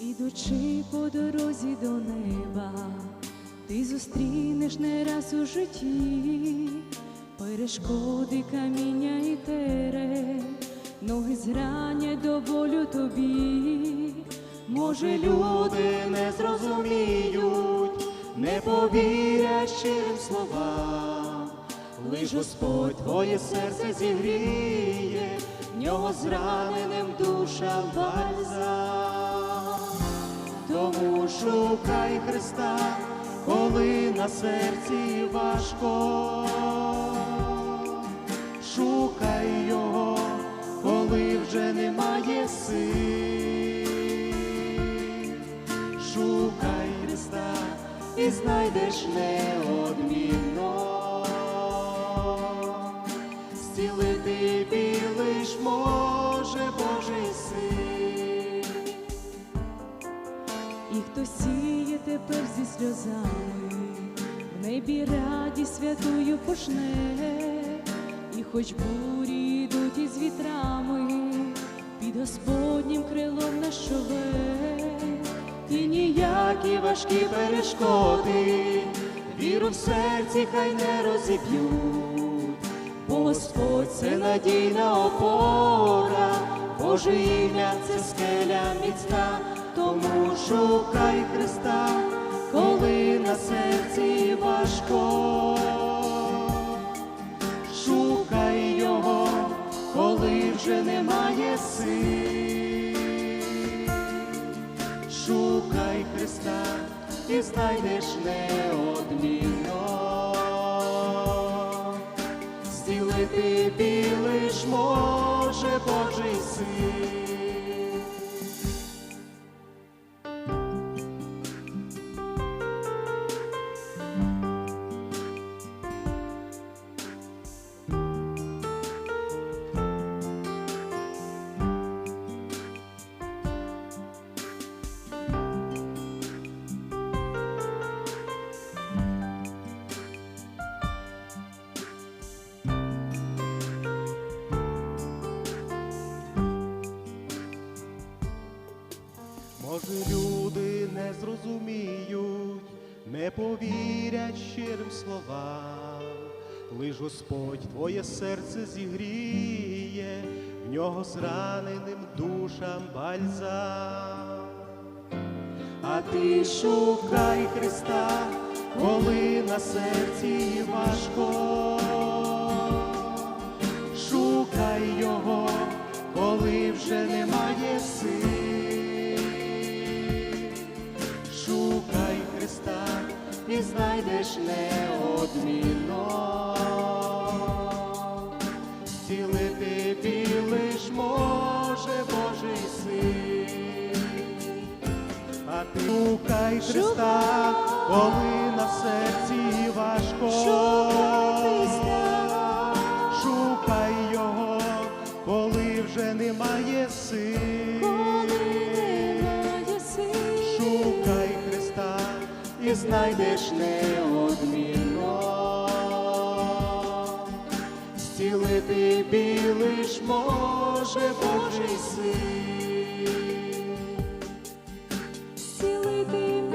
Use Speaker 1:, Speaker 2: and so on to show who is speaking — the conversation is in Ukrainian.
Speaker 1: Ідучи по дорозі до неба, ти зустрінеш не раз у житті, перешкоди каміння і тере, ноги зранять до болю тобі, може, люди не зрозуміють, не повірять щирим словам лиш Господь твоє серце зігріє, в нього зраненим душам бальзам. Тому шукай Христа, коли на серці важко. Шукай Його, коли вже немає сил. Шукай Христа і знайдеш неодмінно. Зцілити білий ж може Божий син. І хто сіє тепер зі сльозами, в небі радість святую пошне, і хоч бурі йдуть із вітрами, під Господнім крилом на щове, і ніякі важкі перешкоди, віру в серці хай не розіб'ють, Господь це надійна опора, Боже ім'я це скеля міцна, тому шукай Христа, коли на серці важко. Шукай Його, коли вже немає сил. Шукай Христа і знайдеш неодмінно. Зцілити білий може Божий син.
Speaker 2: Люди не зрозуміють, не повірять щирим словам, лиш Господь твоє серце зігріє, в нього зраненим душам бальзам.
Speaker 1: А ти шукай
Speaker 2: Христа, коли на серці важко. Шукай Його, коли вже немає сил. Знайдеш неодмінно. Зцілити білиш може Божий син. А ти шукай Христа, коли на серці важко. І знайдеш неодмінно. Зцілити білий ж може Божий син.
Speaker 1: Зцілити білиш